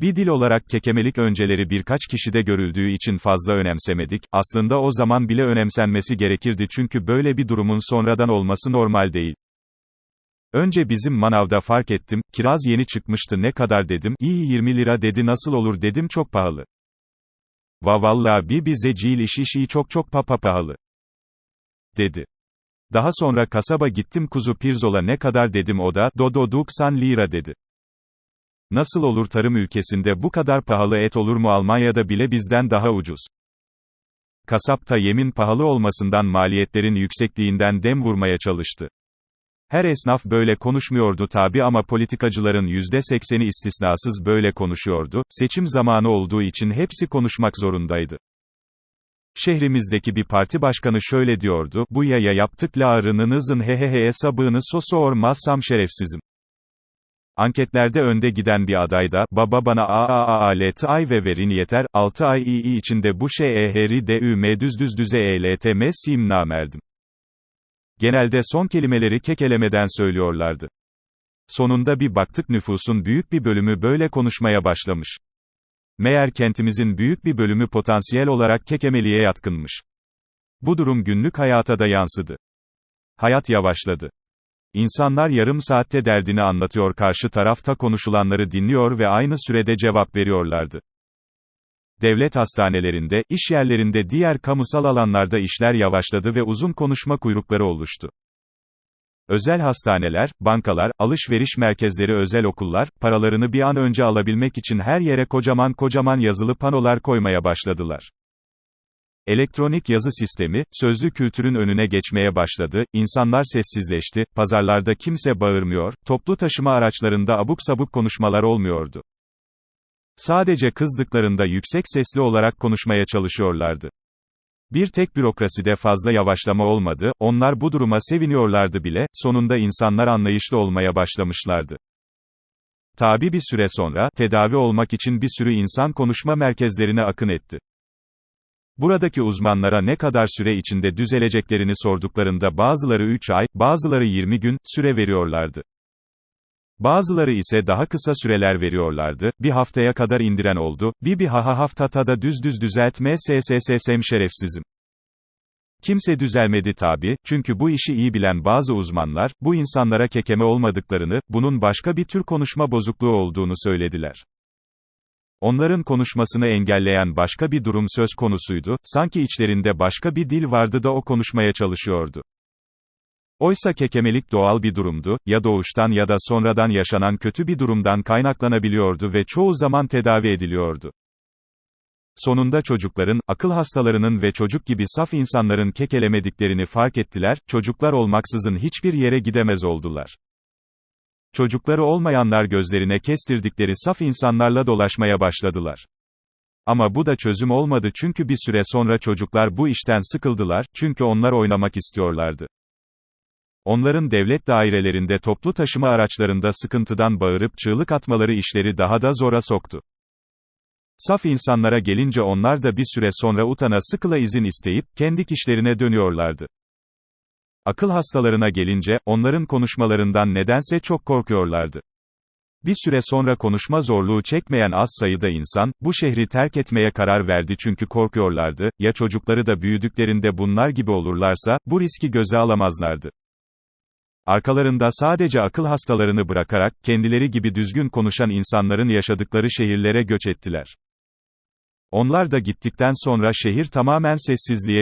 Bir dil olarak kekemelik önceleri birkaç kişide görüldüğü için fazla önemsemedik, aslında o zaman bile önemsenmesi gerekirdi çünkü böyle bir durumun sonradan olması normal değil. Önce bizim manavda fark ettim, kiraz yeni çıkmıştı ne kadar dedim, iyi 20 lira dedi nasıl olur dedim çok pahalı. Va valla bir bize cil iş işi çok çok papa pahalı. Dedi. Daha sonra kasaba gittim kuzu pirzola ne kadar dedim o da, dodo 90 lira dedi. Nasıl olur tarım ülkesinde bu kadar pahalı et olur mu Almanya'da bile bizden daha ucuz. Kasap da yemin pahalı olmasından maliyetlerin yüksekliğinden dem vurmaya çalıştı. Her esnaf böyle konuşmuyordu tabi ama politikacıların %80'i istisnasız böyle konuşuyordu, seçim zamanı olduğu için hepsi konuşmak zorundaydı. Şehrimizdeki bir parti başkanı şöyle diyordu, bu yaya yaptık larınınızın hehehe hesabını sosu ormazsam şerefsizim. Anketlerde önde giden bir aday da, baba bana AAALT ay ve verin yeter, 6 ay iyi içinde bu şey eheri de üm düz düz düze ELT messim namerdim. Genelde son kelimeleri kekelemeden söylüyorlardı. Sonunda bir baktık nüfusun büyük bir bölümü böyle konuşmaya başlamış. Meğer kentimizin büyük bir bölümü potansiyel olarak kekemeliğe yatkınmış. Bu durum günlük hayata da yansıdı. Hayat yavaşladı. İnsanlar yarım saatte derdini anlatıyor karşı tarafta konuşulanları dinliyor ve aynı sürede cevap veriyorlardı. Devlet hastanelerinde, iş yerlerinde diğer kamusal alanlarda işler yavaşladı ve uzun konuşma kuyrukları oluştu. Özel hastaneler, bankalar, alışveriş merkezleri özel okullar, paralarını bir an önce alabilmek için her yere kocaman kocaman yazılı panolar koymaya başladılar. Elektronik yazı sistemi, sözlü kültürün önüne geçmeye başladı, insanlar sessizleşti, pazarlarda kimse bağırmıyor, toplu taşıma araçlarında abuk sabuk konuşmalar olmuyordu. Sadece kızdıklarında yüksek sesli olarak konuşmaya çalışıyorlardı. Bir tek bürokraside fazla yavaşlama olmadı, onlar bu duruma seviniyorlardı bile, sonunda insanlar anlayışlı olmaya başlamışlardı. Tabi bir süre sonra, tedavi olmak için bir sürü insan konuşma merkezlerine akın etti. Buradaki uzmanlara ne kadar süre içinde düzeleceklerini sorduklarında bazıları 3 ay, bazıları 20 gün, süre veriyorlardı. Bazıları ise daha kısa süreler veriyorlardı, bir haftaya kadar indiren oldu, bir bir haha haftatada düz düz düzeltme sssm şerefsizim. Kimse düzelmedi tabi, çünkü bu işi iyi bilen bazı uzmanlar, bu insanlara kekeme olmadıklarını, bunun başka bir tür konuşma bozukluğu olduğunu söylediler. Onların konuşmasını engelleyen başka bir durum söz konusuydu, sanki içlerinde başka bir dil vardı da o konuşmaya çalışıyordu. Oysa kekemelik doğal bir durumdu, ya doğuştan ya da sonradan yaşanan kötü bir durumdan kaynaklanabiliyordu ve çoğu zaman tedavi ediliyordu. Sonunda çocukların, akıl hastalarının ve çocuk gibi saf insanların kekelemediklerini fark ettiler, çocuklar olmaksızın hiçbir yere gidemez oldular. Çocukları olmayanlar gözlerine kestirdikleri saf insanlarla dolaşmaya başladılar. Ama bu da çözüm olmadı çünkü bir süre sonra çocuklar bu işten sıkıldılar, çünkü onlar oynamak istiyorlardı. Onların devlet dairelerinde toplu taşıma araçlarında sıkıntıdan bağırıp çığlık atmaları işleri daha da zora soktu. Saf insanlara gelince onlar da bir süre sonra utana sıkıla izin isteyip, kendi kişilerine dönüyorlardı. Akıl hastalarına gelince, onların konuşmalarından nedense çok korkuyorlardı. Bir süre sonra konuşma zorluğu çekmeyen az sayıda insan, bu şehri terk etmeye karar verdi çünkü korkuyorlardı, ya çocukları da büyüdüklerinde bunlar gibi olurlarsa, bu riski göze alamazlardı. Arkalarında sadece akıl hastalarını bırakarak, kendileri gibi düzgün konuşan insanların yaşadıkları şehirlere göç ettiler. Onlar da gittikten sonra şehir tamamen sessizliğe